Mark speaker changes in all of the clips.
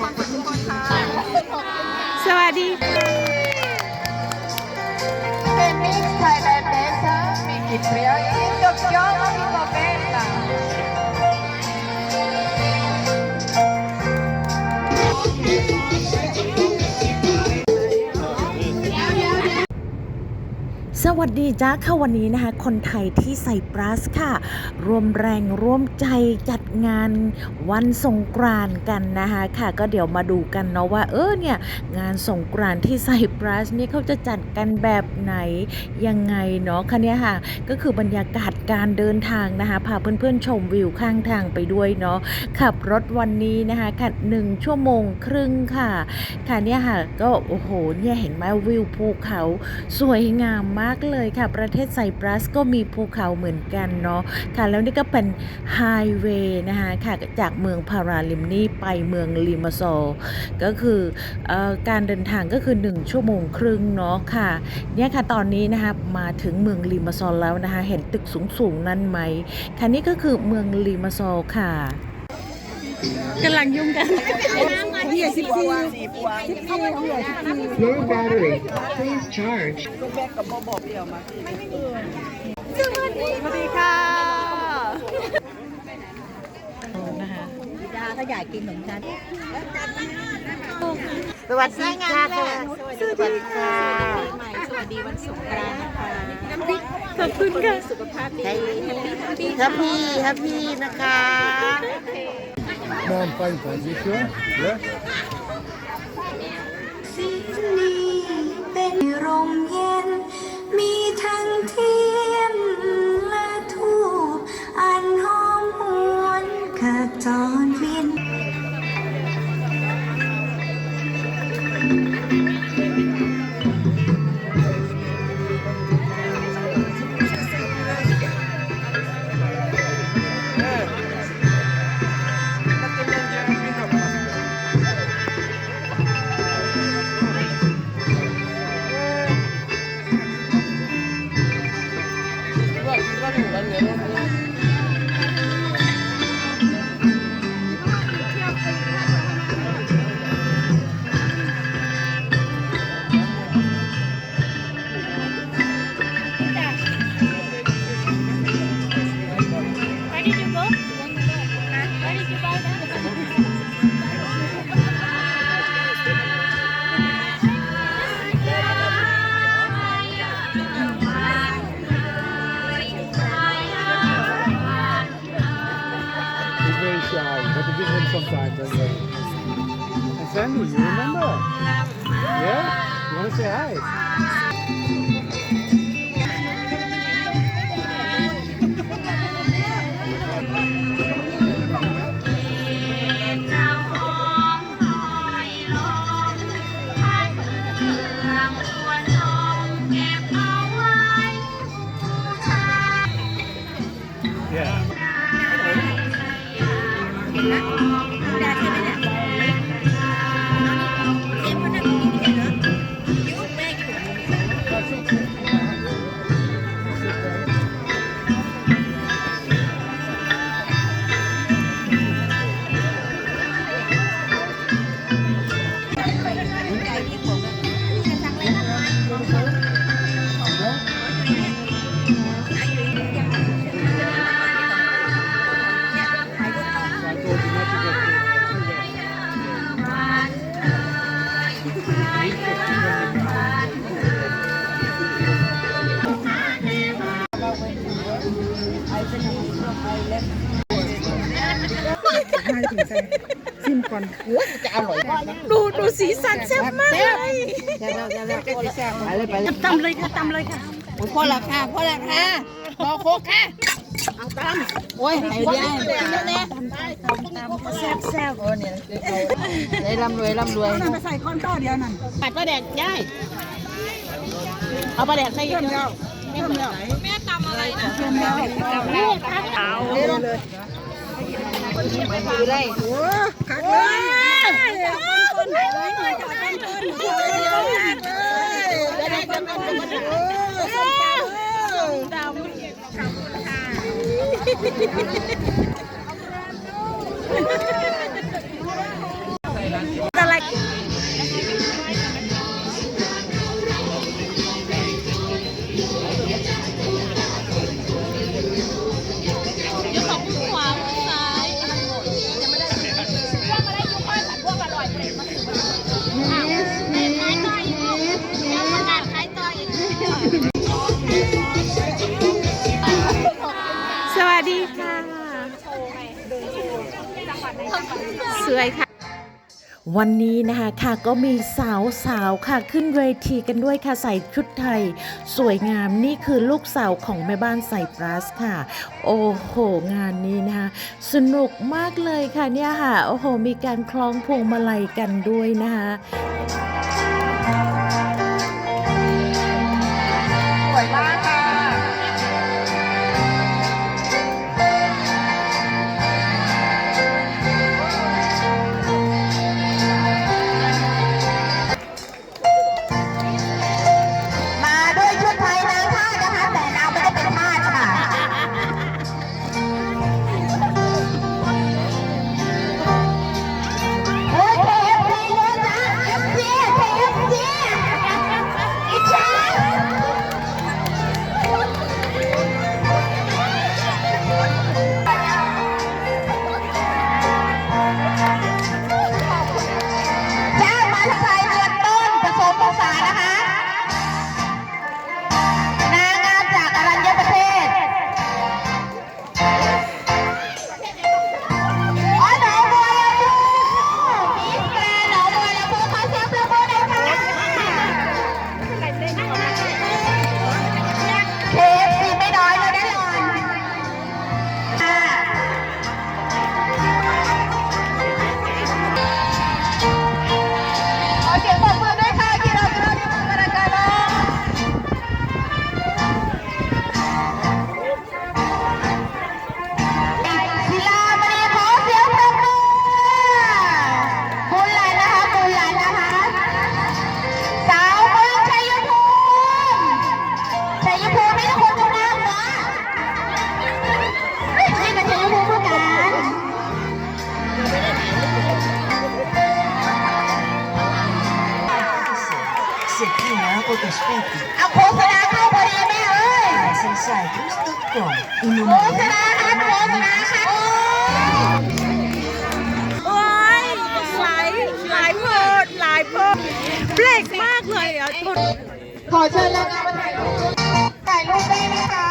Speaker 1: ความสุขทุกคนค่ะ
Speaker 2: สวัสดี
Speaker 1: ส
Speaker 2: วัสดีจ้าค่ะวันนี้นะคะ คนไทยที่ไซปรัสค่ะรวมแรงร่วมใจจัดงานวันสงกรานกันนะคะค่ะ ก็เดี๋ยวมาดูกันเนาะว่า เออเนี่ย งานสงกรานที่ไซปรัสนี่เขาจะจัดกันแบบไหนยังไงเนาะคะเนี่ยค่ะ ก็คือบรรยากาศการเดินทางนะคะพาเพื่อนๆชมวิวข้างทางไปด้วยเนาะขับรถวันนี้นะคะค่ะหนึ่งชั่วโมงครึ่งค่ะค่ะเนี่ยค่ะก็โอ้โหเนี่ยเห็นไหมวิวภูเขาสวยงามมากเลยค่ะ ประเทศไซปรัสก็มีภูเขาเหมือนกันเนาะค่ะ แล้วนี่ก็เป็นไฮเวย์นะคะค่ะจากเมืองพาราลิมนีไปเมืองลิมาโซก็คืออการเดินทางก็คือ 1 ชั่วโมงครึ่งเนาะค่ะเนี่ยค่ะตอนนี้นะคะมาถึงเมืองลิมาโซแล้วนะคะ เห็นตึกสูงๆนั่นไหมค่ะนี่ก็คือเมืองลิมาโซค่ะ กำลังยุ่งกัน
Speaker 3: Your battery, please charge.
Speaker 1: สวัสดีค่ะ
Speaker 2: นะคะ
Speaker 4: ถ้าอยากกินขนมชั้น
Speaker 1: สวัสดีค่ะสวัสดีค่ะ
Speaker 4: ใหม่สวัสดีวันสงกรานต์นะคะ
Speaker 2: ขอบคุณค่ะ
Speaker 4: สุขภาพดีแฮปปี้
Speaker 1: แฮปปี้แฮปปี้นะคะ
Speaker 5: No, I'm fine, thanks. You sure? Yeah?
Speaker 6: สิ่งนี้เป็นร่มเย็น
Speaker 5: Sandy, you remember? Yeah? You want to say hi? Yeah.
Speaker 2: ดูดูสีสันแซ่บมากเลย
Speaker 4: ตำเลยค่ะตำเลยค่ะโอ้ยพ่อละค่ะพ่อละค่ะรอโคกค่ะเอาตำโอ้ยไอ้เดียกินแล้วเนี่ยแซ่บแซ่บโอ้เนี่ยได้ร่ำรวยร่ำรวยนั่นไปใส่ก้อนต้อเดียวนั่นปัดปลาแดกย่ายเอาปลาแดกใส่เยอะเดียวแม่ตำอะไรแม่ตำอะไรนะเดียวตำแล้ว เอาเลยเลยโอ้คักเลย สวยค่ะ
Speaker 2: วันนี้นะคะค่ะก็มีสาวสาวค่ะขึ้นเวทีกันด้วยค่ะใส่ชุดไทย สวยงามนี่คือลูกสาวของแม่บ้านใส่ปรัสค่ะ โอ้โห งานนี้นะคะสนุกมากเลยค่ะเนี่ยค่ะ โอ้โห มีการคล้องพวงมาลัยกันด้วยนะคะ
Speaker 1: เอาโฆษณาเข้าพอดีแม่เอ้ย
Speaker 3: Sensai.com. In
Speaker 1: โฆษณาครับโฆษณาครับ
Speaker 4: โอ้ยหลายหลายโพดหลายเพิดเบรกมากเลยอะทุน
Speaker 1: ขอเชิญแล้วนะมาถ่ายรูปถ่ายรูปได้ไหมคะ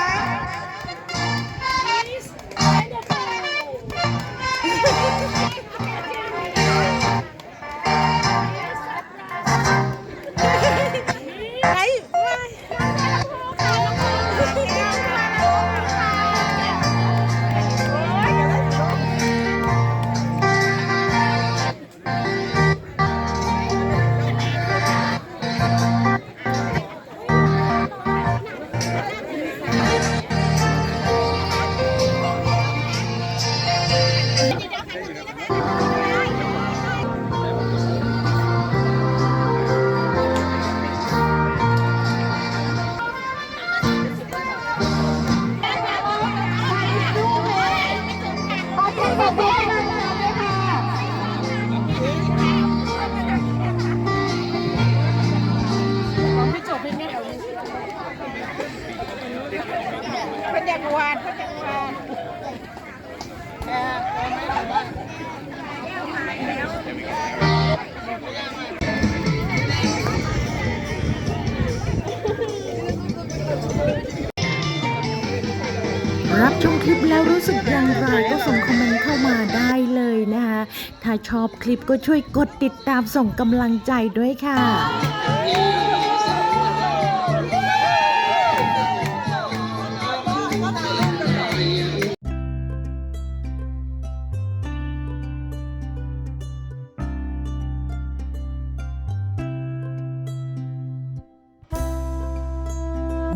Speaker 4: ม
Speaker 1: ค
Speaker 2: ลิปแล้วรู้สึกอย่างไรก็ส่งคอมเมนต์เข้ามาได้เลยนะคะ ถ้าชอบคลิปก็ช่วยกดติดตามส่งกำลังใจด้วยค่ะ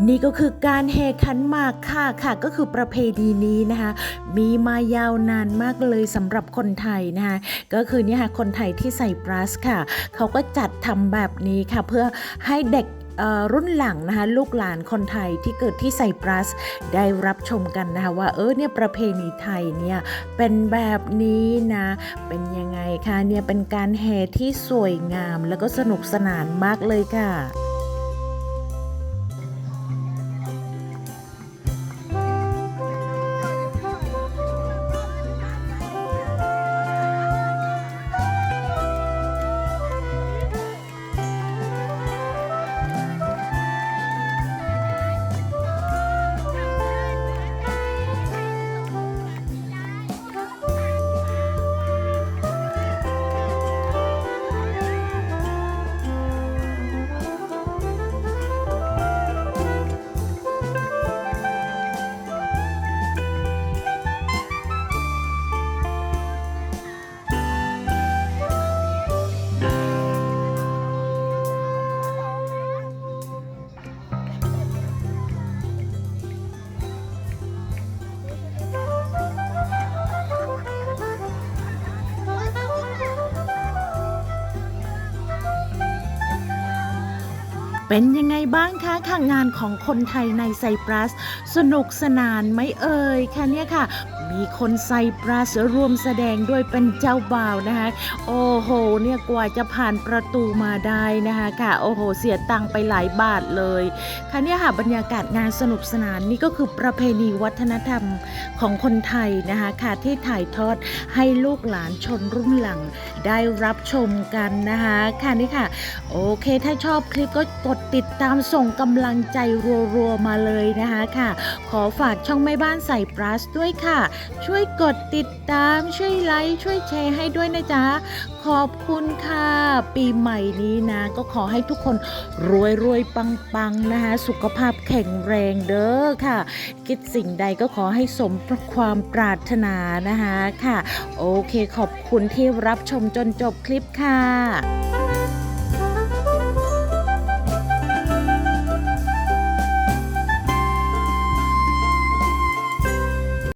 Speaker 2: นี่ก็คือการแห่ขันหมากค่ะค่ะก็คือประเพณีนี้นะคะ มีมายาวนานมากเลยสำหรับคนไทยนะคะก็คือเนี่ยค่ะคนไทยที่ใส่บรัสค่ะ เขาก็จัดทำแบบนี้ค่ะ เพื่อให้เด็กรุ่นหลังนะคะลูกหลานคนไทยที่เกิดที่ไซปรัสได้รับชมกันนะคะว่าเออเนี่ยประเพณีไทยเนี่ยเป็นแบบนี้นะเป็นยังไงคะเนี่ยเป็นการแห่ที่สวยงามแล้วก็สนุกสนานมากเลยค่ะ เป็นยังไงบ้างคะค่ะงานของคนไทยในไซปรัส สนุกสนานไหมเอ่ยคะเนี่ยค่ะ มีคนไซปรัสรวมแสดงด้วยเป็นเจ้าบ่าวนะคะ โอ้โห เนี่ยกว่าจะผ่านประตูมาได้นะคะค่ะโอ้โห เสียตังค์ไปหลายบาทเลยค่ะเนี่ยค่ะบรรยากาศงานสนุกสนานนี่ก็คือประเพณีวัฒนธรรมของคนไทยนะคะค่ะที่ถ่ายทอดให้ลูกหลานชนรุ่นหลังได้รับชมกันนะคะค่ะนี่ค่ะ โอเคถ้าชอบคลิปก็กดติดตามส่งกำลังใจรัวๆมาเลยนะคะค่ะ ขอฝากช่องแม่บ้านใส่ปลัสด้วยค่ะช่วยกดติดตาม ช่วยไลค์ช่วยแชร์ให้ด้วยนะจ๊ะ ขอบคุณค่ะ ปีใหม่นี้นะ ก็ขอให้ทุกคนรวยรวยปังปังนะคะ สุขภาพแข็งแรงเด้อค่ะ คิดสิ่งใดก็ขอให้สมความปรารถนานะคะค่ะ โอเคขอบคุณที่รับชมจนจบคลิปค่ะ